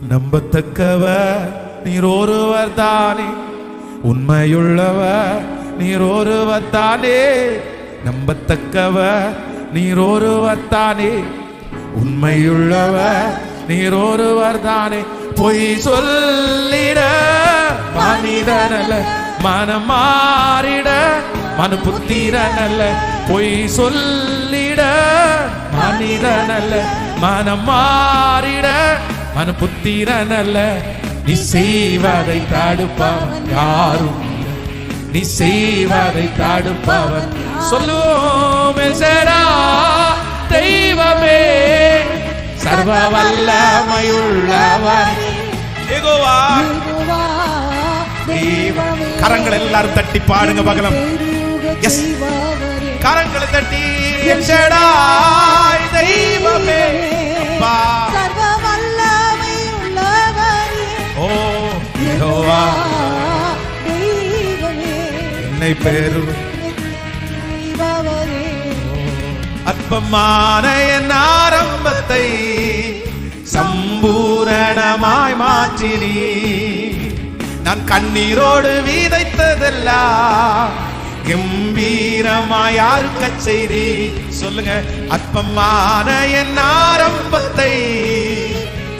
நம்பத்தக்கவர் நீர் ஒருவர் தானே. உண்மையுள்ளவர் நீர் ஒருவர் தானே. நம்பத்தக்கவர் நீர் ஒருவர் தானே. உண்மையுள்ளவர் நீர் ஒருவர் தானே. பொய் சொல்லிட மனிதனல்ல மனம் மாறிட மனு புத்திரனல்ல பொய் சொல்லிட மனிதனல்ல மனம் மாறிட மனு புத்திரனல்ல. நீ செய்வதை தடுப்பவன் யாரும். நீ செய்வதை தடுப்பவன் சொல்லுவோம் எசடா தெய்வமே சர்வ வல்லமையுள்ளவர் கரங்கள் எல்லாரும் தட்டி பாடுங்க பகலம். கரங்களை தட்டி தெய்வமே. என்னை பெரு. அற்பமான என் ஆரம்பத்தை சம்பூரணமாய் மாற்றினி. நான் கண்ணீரோடு விதைத்ததெல்லாம் கம்பீரமாய் யாருக்கச் செய்தி. சொல்லுங்க அற்பமான என் ஆரம்பத்தை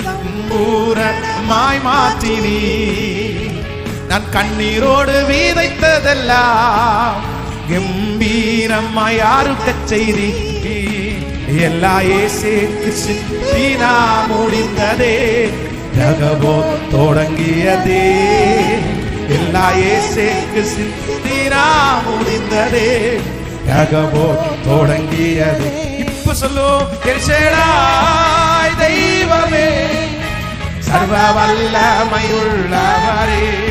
சம்பூரணமாய் மாற்றினீ. நான் கண்ணீரோடு விதைத்ததெல்லாம் கம்பீரமாய் யாருக்கு செய்தி எல்லா ஏசேக்கு சித்தினா முடிந்ததே. ஜகவோ தொடங்கியதே. எல்லா ஏசேக்கு சித்தினா முடிந்ததே. ஜகவோ தொடங்கியதே. இப்ப சொல்லு தெய்வமே சர்வ வல்லமையுள்ளவரே.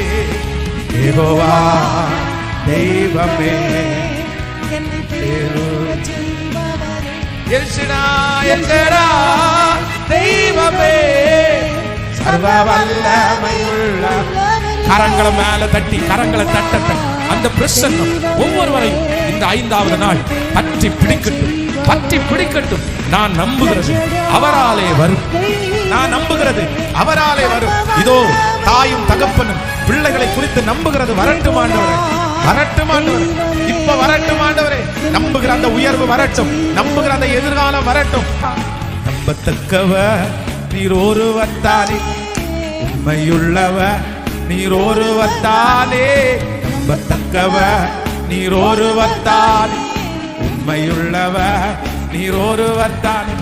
எல்சடா தெய்வமே. சர்வ வல்லமையுள்ள கரங்களை மேல தட்டி கரங்களை தட்ட. அந்த பிரசன்னம் ஒவ்வொருவரையும் இந்த ஐந்தாவது நாள் பற்றி பிடிக்கட்டும் பற்றி பிடிக்கட்டும். நான் நம்புகிறது அவராலே வரும். நான் நம்புகிறது அவராலே வரும். இதோ தாயும் தகப்பனும் பிள்ளைகளை குறித்து நம்புகிறது வரட்டும் ஆண்டவரே. வரட்டும் ஆண்டவரே. இப்ப வரட்டும் ஆண்டவரே. நம்புகிற அந்த உயர்வு வரட்டும். நம்புகிற அந்த எதிர்காலம் வரட்டும். நம்பத்தக்கவர் நீர் ஒருவத்தானே உண்மையுள்ளவர் நீர் ஒருவத்தானே நம்பத்தக்கவர் நீர் ஒருவத்தானே உண்மையுள்ளவர் நீர் ஒருவத்தானே